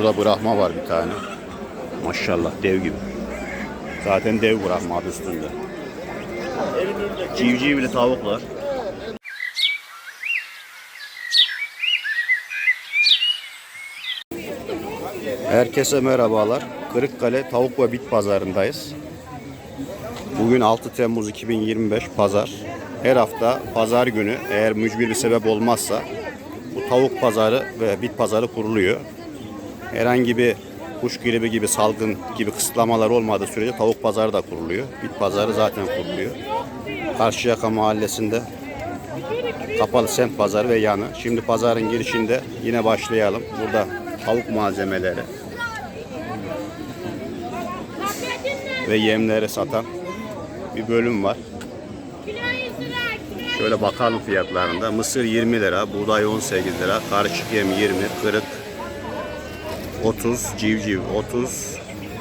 Burada bırakma var bir tane. Maşallah dev gibi. Zaten dev bırakma adı üstünde. Civcivli tavuklar. Herkese merhabalar. Kırıkkale Tavuk ve Bit Pazarındayız. Bugün 6 Temmuz 2025 Pazar. Her hafta pazar günü eğer mücbir bir sebep olmazsa bu tavuk pazarı ve bit pazarı kuruluyor. Herhangi bir kuş gribi gibi salgın gibi kısıtlamalar olmadığı sürece tavuk pazarı da kuruluyor. Bit pazarı zaten kuruluyor. Karşıyaka mahallesinde kapalı semt pazarı ve yanı. Şimdi pazarın girişinde yine başlayalım. Burada tavuk malzemeleri ve yemleri satan bir bölüm var. Şöyle bakalım fiyatlarında. Mısır 20 lira, buğday 18 lira, karışık yem 20, kırık 30, civciv 30,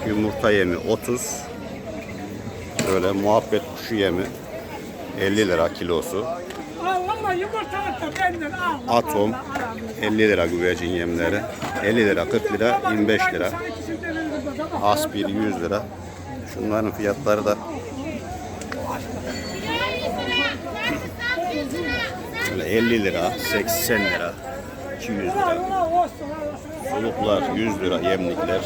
yumurta yemi 30. Böyle muhabbet kuşu yemi 50 lira kilosu. Atom 50 lira güvercin yemleri. 50 lira, 40 lira, 25 lira. Aspir 100 lira. Şunların fiyatları da böyle 50 lira, 80 lira, 200 lira. Suluklar 100 lira yemlikler.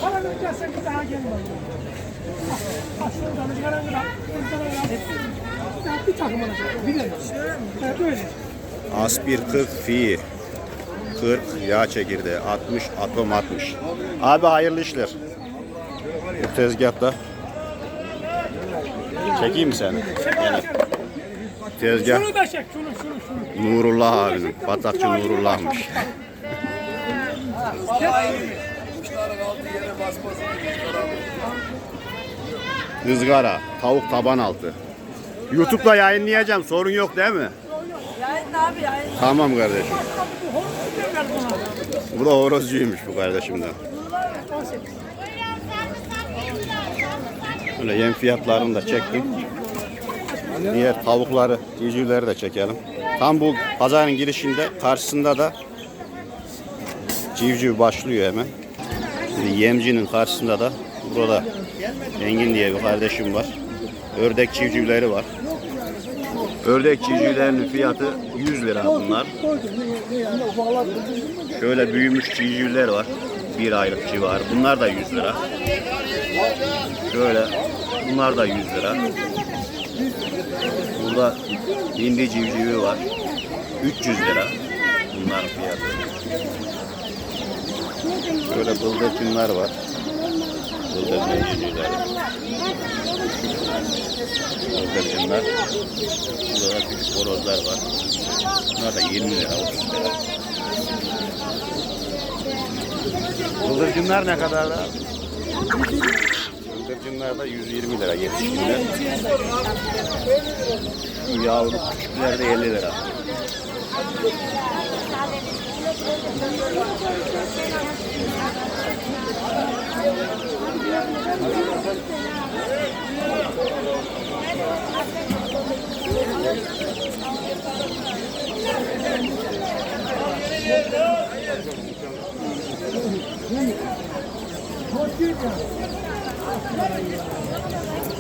Aspir 40 fi 40 yağ çekirdeği 60 atom 60. Abi hayırlı işler. Bu tezgahta çekeyim mi seni? Yani tezgah Şunu da çek. Şunu şunu şunu. Nurullah abinin. Batakçı Nurullah'mış. Izgara, tavuk taban altı. YouTube'da yayınlayacağım. Sorun yok değil mi? Yayın abi yayın. Tamam kardeşim. Bu da horozcuymuş bu kardeşimden. Böyle yem fiyatlarını da çektim. Diğer tavukları, civcivleri de çekelim. Tam bu pazarın girişinde karşısında da civciv başlıyor hemen. Şimdi yemcinin karşısında da burada Engin diye bir kardeşim var. Ördek civcivleri var. Ördek civcivlerinin fiyatı 100 lira bunlar. Şöyle büyümüş civcivler var. Bir aylık civarı. Bunlar da 100 lira. Şöyle bunlar da 100 lira. Burada hindi civcivi var. 300 lira. Bunların fiyatı. Şöyle bıldırcınlar var. Bıldırcın civcivleri. Bıldırcınlar. Burada da küçük horozlar var. Bunlar da 20 lira, 30 lira. Bıldırcınlar ne kadar da? Bıldırcınlar da 120 lira yetişkinler. Yavru küçükler de 50 lira.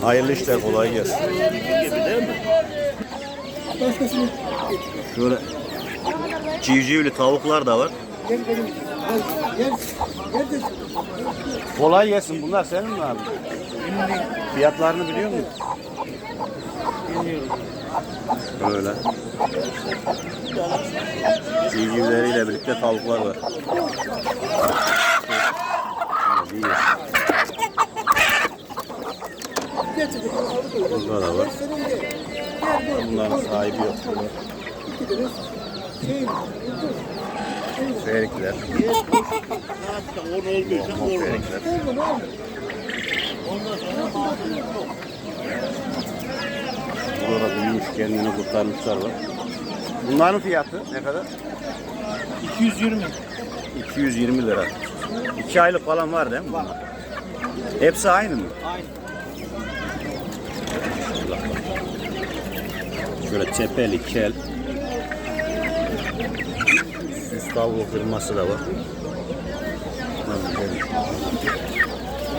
Hayırlı işler kolay gelsin. Şöyle civcivli tavuklar da var. Kolay gelsin. Bunlar senin mi abi? Fiyatlarını biliyor musun? Bilmiyorum. Böyle. Civcivleriyle birlikte tavuklar var. Evet, iyi. Burada da var. Bunların sahibi yok. Ferikler. Ferikler. Burada büyümüş kendini kurtarmışlar var. Bunların fiyatı ne kadar? 220. 220 lira. 2 aylık falan var değil mi bunlar? Hepsi aynı mı? Aynı. Şöyle tepeli kel. Süs tavuğu kırması da var.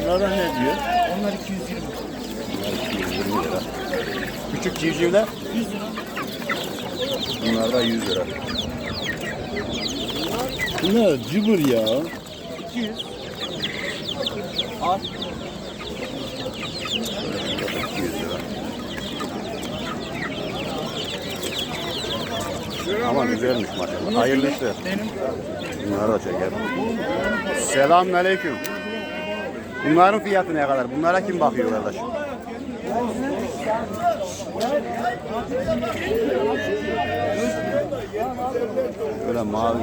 Bunlara ne diyor? Onlar 220. Bunlar 220 lira. Küçük civcivler? 100 lira. Bunlar da 100 lira. Ne cıbır ya. 200. 200 Ama güzelmiş maşallah. Hayırlı işler. Bunları da çekelim. Selamünaleyküm. Bunların fiyatı ne kadar? Bunlara kim bakıyor kardeş? Böyle mavi.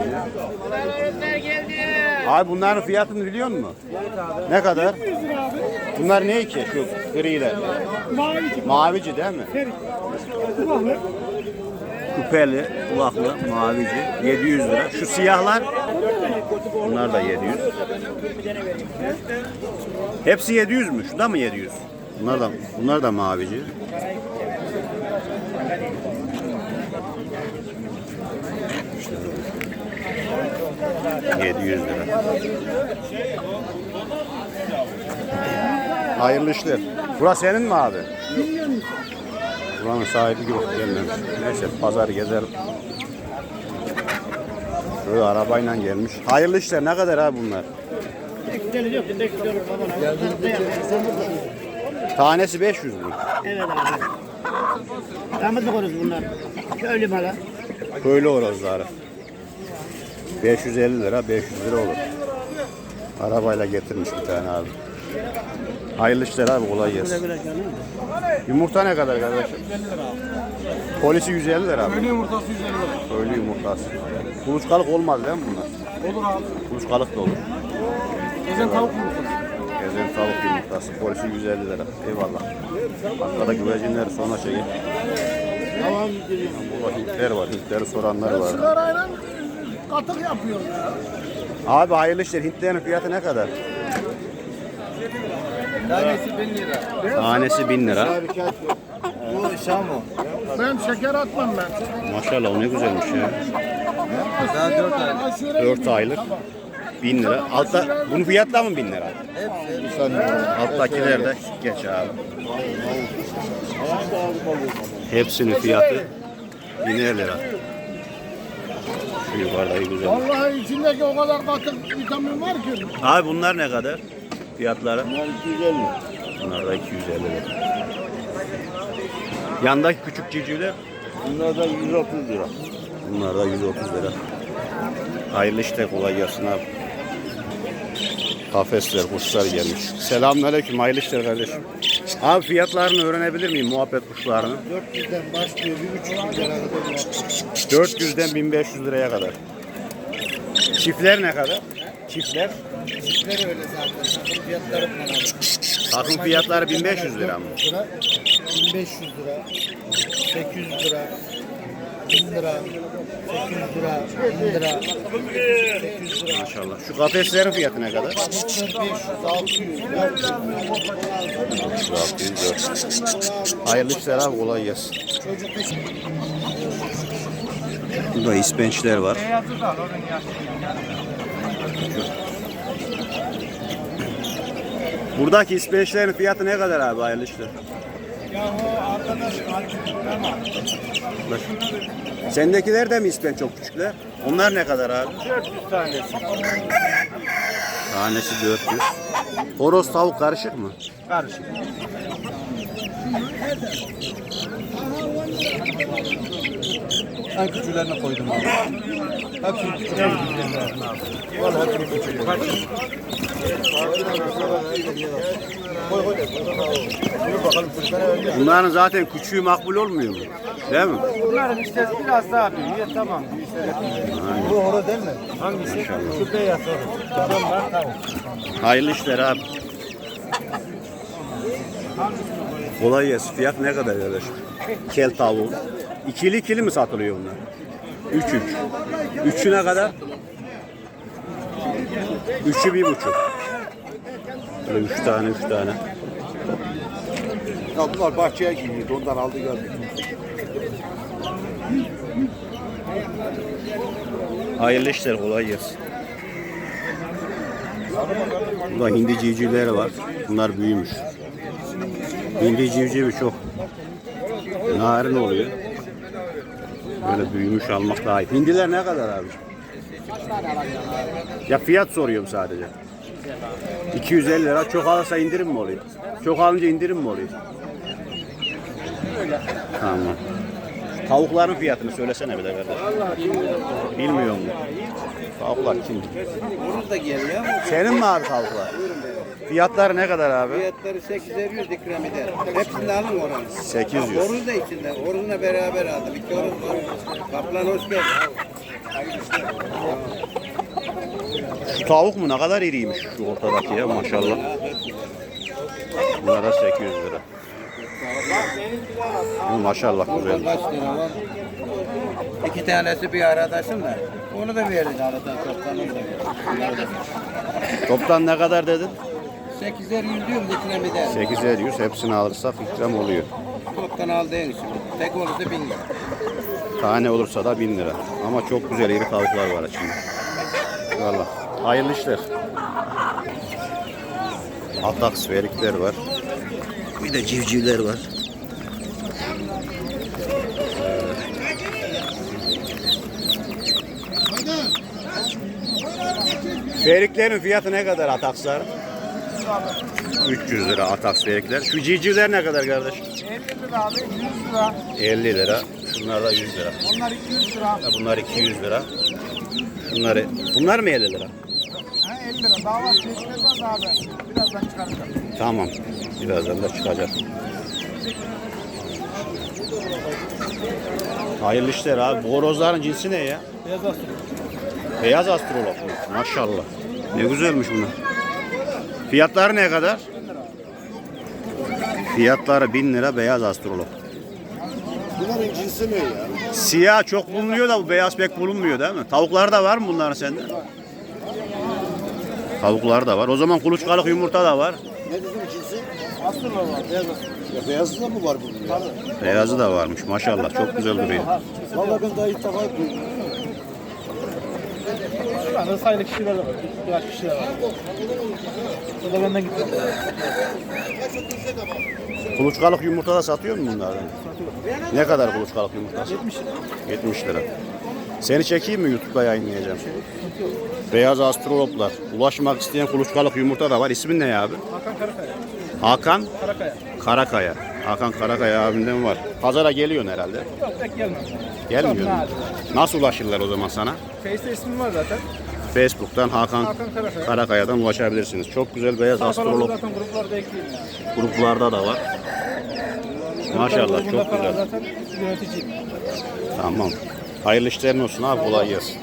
Abi bunların fiyatını biliyor musun? Ne kadar? Bunlar ne ki şu griler? Mavi Mavici değil mi? Küpeli, kulaklı, mavici. 700 lira. Şu siyahlar? Bunlar da 700. Hepsi 700 mü? Şu da mı 700? Bunlar da, bunlar da mavici. İşte. 700 lira. Hayırlı işler. Burası senin mi abi? Buranın sahibi yok gelmemiş. Neyse pazarı gezelim. Şöyle arabayla gelmiş. Hayırlı işler ne kadar abi bunlar? Tanesi 500 mü? Evet abi. Damızlık oruz bunlar. Köylü malı. Köylü horozları. 550 lira 500 lira olur. Arabayla getirmiş bir tane abi. Hayırlı işler abi kolay gelsin. Yumurta ne kadar kardeşim? Polisi 150 lira abi. Köylü yumurtası 150 lira. Köylü yumurtası. Kuluçkalık olmaz değil mi bunlar? Olur abi. Kuluçkalık da olur. Gezen tavuk yumurtası. Gezen tavuk yumurtası. Polisi 150 lira. Eyvallah. Arkada güvercinleri sonra çekeyim. Tamam. Burada Hintler var. Hintleri soranlar var. Sigarayla katık yapıyor. Abi hayırlı işler. Hintlerin fiyatı ne kadar? Tanesi 1000 lira. Tanesi 1000 lira. Bu Şam o. Ben şeker atmam ben. Maşallah o ne güzelmiş ya. Daha 4 ay. Aşure 4 aylık 1000 lira. Altta bunun fiyatı da mı 1000 lira? Hepsi. Alttakiler de geç abi. Hepsinin fiyatı 1000 lira. Şu yukarıdaki güzel. Vallahi içindeki o kadar katık vitamin var ki. Abi bunlar ne kadar? Fiyatları? Bunlar 250. Bunlar da 250 lira. Yandaki küçük civcivler? Bunlar da 130 lira. Bunlar da 130 lira. Hayırlı işler kolay gelsin abi. Kafesler, kuşlar gelmiş. Selamünaleyküm, hayırlı işler kardeşim. Abi fiyatlarını öğrenebilir miyim muhabbet kuşlarının? 400'den başlıyor 1,5 lira kadar. 400'den 1500 liraya kadar. Çiftler ne kadar? Çiftler. Çiftler öyle zaten. Sakın fiyatları falan abi. Takım fiyatları 1500 lira mı? Lira, 1500 lira. 800 lira. 1000 lira. 800 lira. 1000 lira. 800 lira. Maşallah. Şu kafeslerin fiyatı ne kadar? 500, 600, 400. 604. Hayırlı işler abi kolay gelsin. Burada ispençler var. Beyazı da onun. Buradaki ispençlerin fiyatı ne kadar abi hayırlı işler? Ya o arkadaş. Bak. Sendekiler de mi ispenç çok küçükler? Onlar ne kadar abi? 400 tanesi. Tanesi 400. Horoz tavuk karışık mı? Karışık. En küçüklerini koydum abi. Bunların zaten küçüğü makbul olmuyor mu? Değil mi? Bunların işte biraz daha büyüyor tamam. Büyüse Bu horoz değil mi? Hangisi? Şu beyaz tavuk. Hayırlı işler abi. Kolay gelsin. Fiyat ne kadar kardeşim? Kel tavuğu. İkili ikili mi satılıyor bunlar? Üç üç. Üçü ne kadar? Üçü bir buçuk. Böyle üç tane üç tane. Ya bunlar bahçeye gidiyordu. Ondan aldı geldi. Hayırlı işler kolay gelsin. Burada hindi civcivleri var. Bunlar büyümüş. Hindi civcivi çok narin oluyor. Böyle büyümüş almak daha iyi. Hindiler ne kadar abi? Ya fiyat soruyorum sadece. 250 lira. Çok alırsa indirim mi oluyor? Çok alınca indirim mi oluyor? Tamam. Tavukların fiyatını söylesene bir de kardeş. Bilmiyor mu? Tavuklar kim? Senin mi abi tavuklar? Fiyatları ne kadar abi? fiyatları 8'er 100 ikram eder. Hepsini alın oranı. 800. Horoz da içinde. Horozla beraber aldım. İki horoz var. Kaplan hoş geldin. Şu tavuk mu ne kadar iriymiş şu ortadaki ya maşallah. Bunlara 800 lira. Bu maşallah güzel. Kaç lira var? İki tanesi bir arkadaşım da. Onu da veririz aradan toptan onu da. Toptan ne kadar dedin? 8'er 100 diyorum ikram eder. 8'er 100 hepsini alırsak ikram oluyor. Toptan aldığın için. Tek olursa 1000 lira. Tane olursa da 1000 lira. Ama çok güzel iri tavuklar var içinde. Valla. Hayırlı işler. Atak sferikler var. Bir de civcivler var. Feriklerin fiyatı ne kadar atakslar? 300 lira ataks ferikler. Şu civcivler ne kadar kardeş? 50 lira abi 100 lira. 50 lira. Şunlar da 100 lira. Onlar 200 lira. Ha, bunlar 200 lira. Bunları, bunlar mı 50 lira? Ha 50 lira. Daha var çeşitler var da abi. Birazdan çıkaracağım. Tamam. Birazdan da çıkacak. Hayırlı işler abi. Bu horozların cinsi ne ya? Beyaz aslı. Beyaz astrolog? Maşallah. Ne güzelmiş bunlar. Fiyatları ne kadar? Fiyatları 1000 lira beyaz astrolog. Bunların cinsi ne ya? Siyah çok bulunuyor da bu beyaz pek bulunmuyor değil mi? Tavuklar da var mı bunların sende? Tavuklar da var. O zaman kuluçkalık yumurta da var. Ne dedim cinsi? Aslı var beyaz aslı. Ya beyazı da mı var bunun ya? Beyazı da varmış maşallah. Çok güzel duruyor. Vallahi ben daha ilk defa duydum. Şu anda sayılı kişiler de var. Birkaç kişiler var. O da benden gitti. Kuluçkalık yumurta da satıyor mu bunlardan? Ne kadar kuluçkalık yumurtası? 70 lira. 70 lira. Seni çekeyim mi YouTube'da yayınlayacağım? Beyaz astroloplar. Ulaşmak isteyen kuluçkalık yumurta da var. İsmin ne abi? Hakan Karakaya. Hakan Karakaya. Karakaya. Hakan Karakaya abimden var. Pazara geliyorsun herhalde. Yok pek. Gelmiyor mu? nadir. Nasıl ulaşırlar o zaman sana? Face'te ismim var zaten. Facebook'tan Hakan Hakan Karakaya. Karakaya'dan ulaşabilirsiniz. Çok güzel beyaz astrolog gruplarda yani. gruplarda da var. Maşallah çok güzel. Zaten. Tamam. Hayırlı işlerin olsun abi kolay gelsin.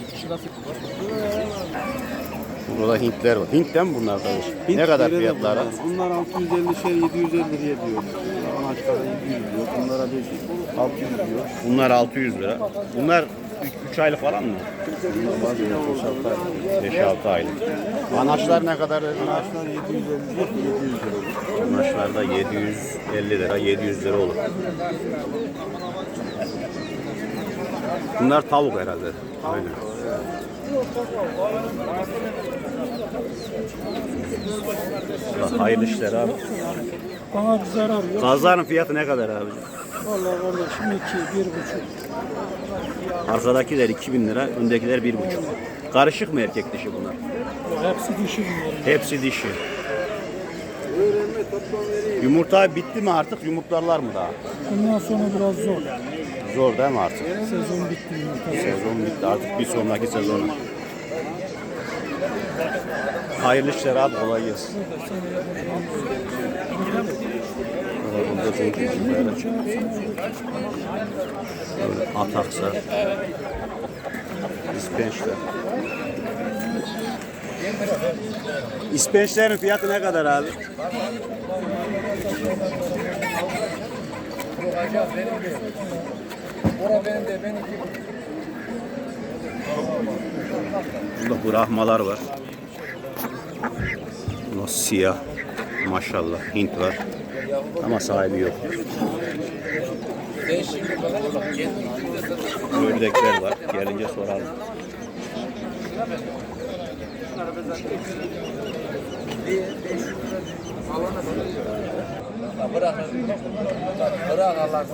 Burada Hintler var. Hint değil mi bunlar kardeş? Ne kadar fiyatları? Bunlar 650 şey 750 liraya diyor. Anaçlara 700 diyor. Bunlara 500, 600 diyor. Bunlar 600 lira. Bunlar 3 aylık falan mı? Bunlar var ya 5-6 ay. 5-6 aylık. Anaçlar ne kadar? Anaçlar 750 lira 700 lira. Anaçlar da 750 lira, 700 lira olur. Bunlar tavuk herhalde. Aynen. Allah Hayırlı işler abi. Bana bir zarar yok. Gazların fiyatı ne kadar abi? Vallahi kardeşim iki, bir buçuk. Arkadakiler 2000 lira, öndekiler 1,5. Karışık mı erkek dişi bunlar? Hepsi dişi. Hepsi dişi. Yumurta bitti mi artık? Yumurtlarlar mı daha? Bundan sonra biraz zor. Zor değil mi artık? Sezon bitti yumurta. Sezon bitti artık bir sonraki sezona. Hayırlı işler abi kolay gelsin. Burada zencefiller. Böyle ataksa. İspençler. İspençlerin fiyatı ne kadar abi? Burada brahmalar var. Burada siyah. Maşallah Hint var. Ama sahibi yok. Ördekler var. Gelince soralım. Bırak Allah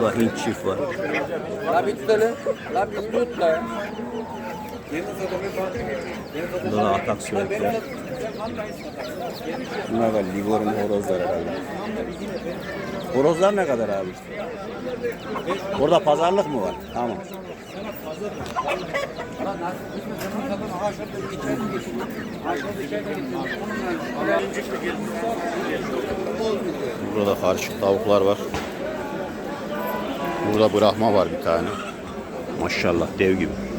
Burada Hint çift var. La bir tutalım. La bir la. Burada da atak sürekli. Bunlar da Ligor'un horozları herhalde. Horozlar ne kadar abi? Orada pazarlık mı var? Tamam. Burada karışık tavuklar var. Burada bırakma var bir tane. Maşallah dev gibi.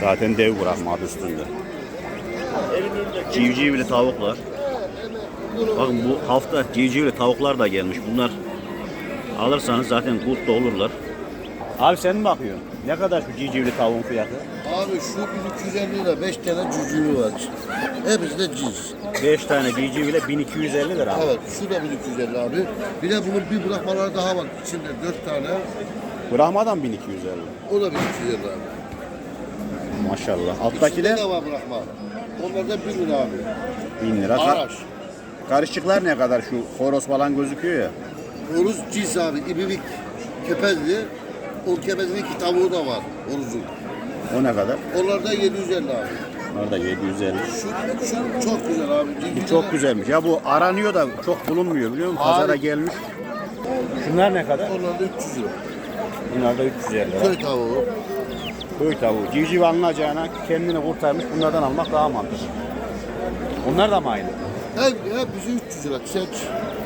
Zaten dev bırakma adı üstünde. Civcivli tavuklar. Bakın bu hafta civcivli tavuklar da gelmiş. Bunlar alırsanız zaten kurtlu olurlar. Abi sen mi bakıyorsun? Ne kadar şu civcivli tavuğun fiyatı? Abi şu 1250 lira 5 tane cücüğü var. Hepsi de cins. 5 tane civciviyle 1250 lira. Evet şu da 1250 abi. Bir de bunun bir bırakmaları daha var. İçinde 4 tane. Brahmadan 1250. O da 1250 abi. Maşallah. Alttaki de var bırakma. Onlar da 1 lira abi. 1000 lira. Ka- Araç. Karışıklar ne kadar şu horoz falan gözüküyor ya. Horuz cins abi. İbibik kepezli. O kepezli iki tavuğu da var. Horuzun. O ne kadar? Onlar da 750 abi. Onlar da 750. Şu, şu çok güzel abi. Bu çok güzelmiş. Ya bu aranıyor da çok bulunmuyor biliyor musun? Pazara Abi. gelmiş. Şunlar ne kadar? Onlar da 300 lira. Bunlar da 350 lira. Köy tavuğu. Köy tavuğu. Civciv alınacağına kendini kurtarmış bunlardan almak daha mantıklı. Onlar da mı aynı? Hep, hepsi 300 lira. Seç.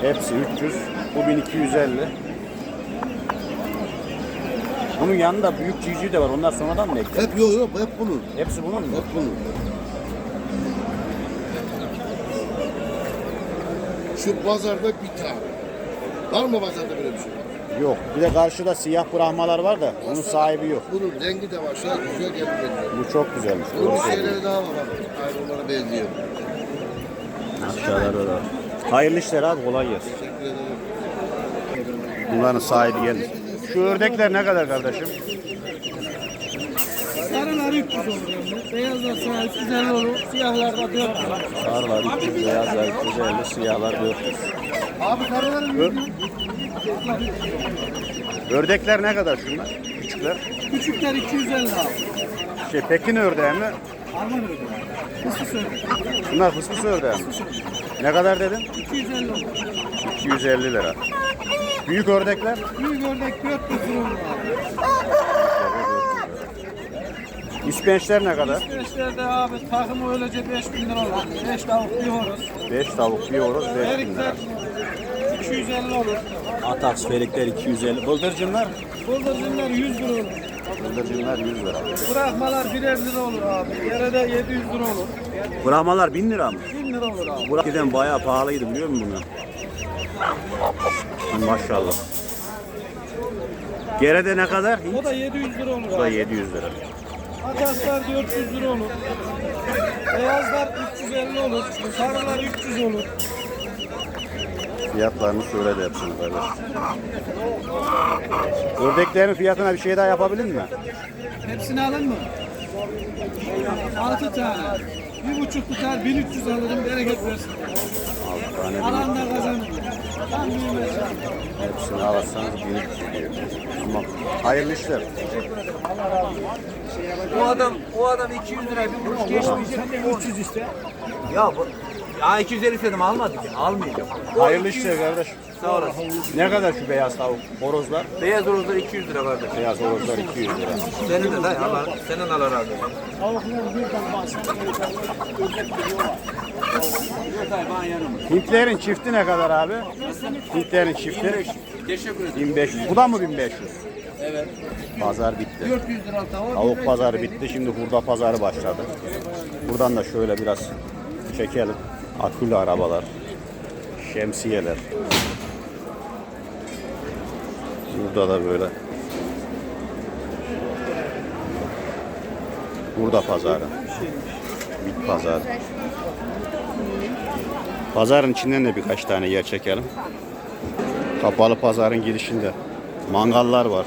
Hepsi 300. Bu 1250. Bunun yanında büyük civciv de var. Onlar sonradan mı ekti? Hep yok yok. Hep bunun. Hepsi bunun mu? Hep bunun. Şu pazarda bir tane. Var mı pazarda böyle bir şey? Yok. Bir de karşıda siyah brahmalar var da bunun sahibi yok. Bunun rengi de var. Şöyle güzel geldi. Bu çok güzelmiş. Bunun Doğru söylüyorsun. şeyleri daha var. bak. Aynı onlara benziyor. Aşağıda da. Hayırlı işler abi. Kolay gelsin. Teşekkür ederim. Bunların sahibi gelmiş. Şu ördekler ne kadar kardeşim? Sarılar 300 olur yani. Beyazlar sana 350 olur. Siyahlar da 400 olur. Sarılar 300, beyazlar 350, siyahlar 400. Abi karıların Ördekler ne kadar şunlar? Küçükler. küçükler 250 abi. Şey Pekin ördeği mi? Alman öyle. Kısı söyle. Bunlar fısfıs ördeği mi? Ne kadar dedin? 250 olur. 250 lira. Büyük ördekler? Büyük ördek 400 lira olur abi. İspençler ne kadar? Beşlerde abi takımı öylece 5000 lira olur. 5 tavuk bir horoz. 5 tavuk, bir horoz, 5 bin lira. Erikler 250 olur. Ataks, ferikler 250. Bıldırcınlar? Bıldırcınlar 100 lira olur. Bıldırcınlar 100 lira. Bırakmalar birer lira olur abi. Yarıda 700 lira olur. Brahmalar 1000 lira mı? 1000 lira olur abi. Bu giden bayağı pahalıydı biliyor musun bunu? Maşallah. Gerede ne kadar? O da 700 lira olur Bu da abi. 700 lira. Ataslar 400 lira olur. Beyazlar 350 olur. Sarılar 300 olur. Fiyatlarını söyledi hepsini kardeş. Ördeklerin fiyatına bir şey daha yapabilir mi? Hepsini alın mı? 6 tane. Bir buçuk tutar 1300 alırım bereket versin. 6 tane Alan da kazanır. Hepsini alırsanız büyük gidiyor. Ama hayırlı işler. O adam o adam 200 lira bir kuruş geçmeyecek. 300 işte. Ya bu ya 250 istedim almadı ki. Almayacağım. Hayırlı 200 işler kardeş. Sağ olasın. Ne kadar şu beyaz tavuk? Horozlar? Beyaz horozlar 200 lira kardeş. Beyaz horozlar 200 lira. Senin de dayı Allah senin razı olsun. Hintlerin çifti ne kadar abi? Hintlerin çifti Teşekkür ederim. 1500. Bu da mı 1500? Evet. Pazar bitti. 400 lira tavuk. Tavuk pazarı bitti. Şimdi hurda pazarı başladı. Buradan da şöyle biraz çekelim. Akülü arabalar, şemsiyeler. Burada da böyle. Burada pazarı. Bit pazarı. Pazarın içinden de birkaç tane yer çekelim. Kapalı pazarın girişinde mangallar var.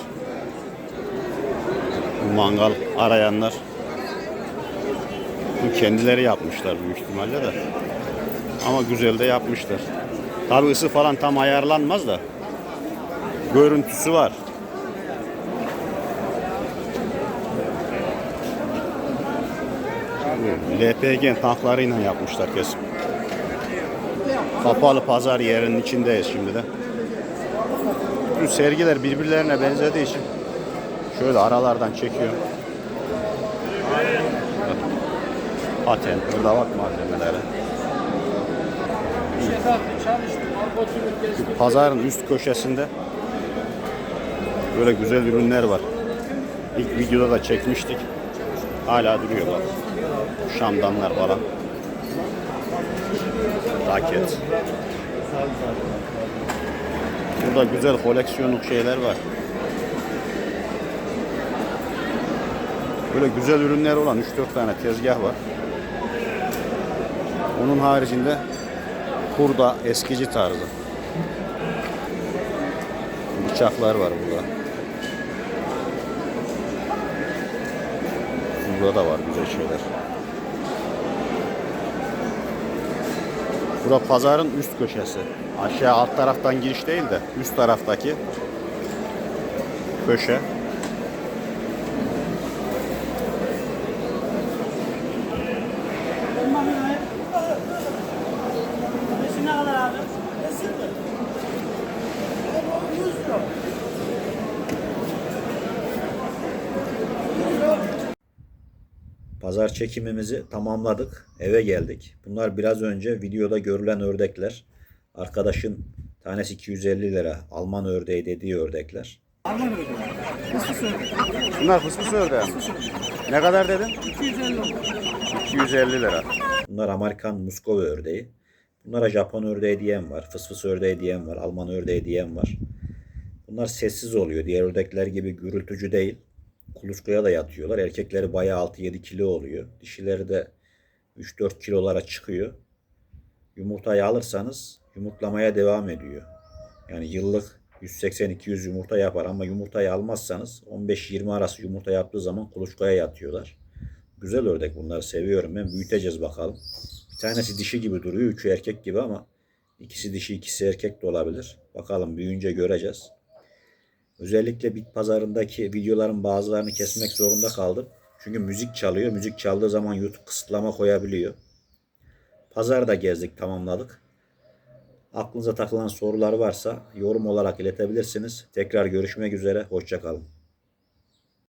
Mangal arayanlar bu kendileri yapmışlar büyük ihtimalle de. Ama güzel de yapmışlar. Tabi ısı falan tam ayarlanmaz da görüntüsü var. LPG tanklarıyla yapmışlar kesin. Kapalı pazar yerinin içindeyiz şimdi de. Bu sergiler birbirlerine benzediği için şöyle aralardan çekiyor. Patent, hırdavat malzemeleri. Pazarın üst köşesinde böyle güzel ürünler var. İlk videoda da çekmiştik. Hala duruyor bak. Şamdanlar falan. Raket. Burada güzel koleksiyonluk şeyler var. Böyle güzel ürünler olan 3-4 tane tezgah var. Onun haricinde kurda eskici tarzı. Bıçaklar var burada. Burada da var güzel şeyler. Bura pazarın üst köşesi. Aşağı alt taraftan giriş değil de üst taraftaki köşe. Nesi ne kadar abi? Pazar çekimimizi tamamladık. Eve geldik. Bunlar biraz önce videoda görülen ördekler. Arkadaşın tanesi 250 lira. Alman ördeği dediği ördekler. Bunlar fısfıs ördeği mi? Ne kadar dedin? 250 oldu. 250 lira. Bunlar Amerikan Muskova ördeği. Bunlara Japon ördeği diyen var. Fısfıs ördeği diyen var. Alman ördeği diyen var. Bunlar sessiz oluyor. Diğer ördekler gibi gürültücü değil. Kuluçkaya da yatıyorlar. Erkekleri bayağı 6-7 kilo oluyor. Dişileri de 3-4 kilolara çıkıyor. Yumurtayı alırsanız yumurtlamaya devam ediyor. Yani yıllık 180-200 yumurta yapar ama yumurtayı almazsanız 15-20 arası yumurta yaptığı zaman kuluçkaya yatıyorlar. Güzel ördek bunları seviyorum ben. Büyüteceğiz bakalım. Bir tanesi dişi gibi duruyor. Üçü erkek gibi ama ikisi dişi ikisi erkek de olabilir. Bakalım büyüyünce göreceğiz. Özellikle bit pazarındaki videoların bazılarını kesmek zorunda kaldım. Çünkü müzik çalıyor. Müzik çaldığı zaman YouTube kısıtlama koyabiliyor. Pazarda gezdik, tamamladık. Aklınıza takılan sorular varsa yorum olarak iletebilirsiniz. Tekrar görüşmek üzere. Hoşçakalın.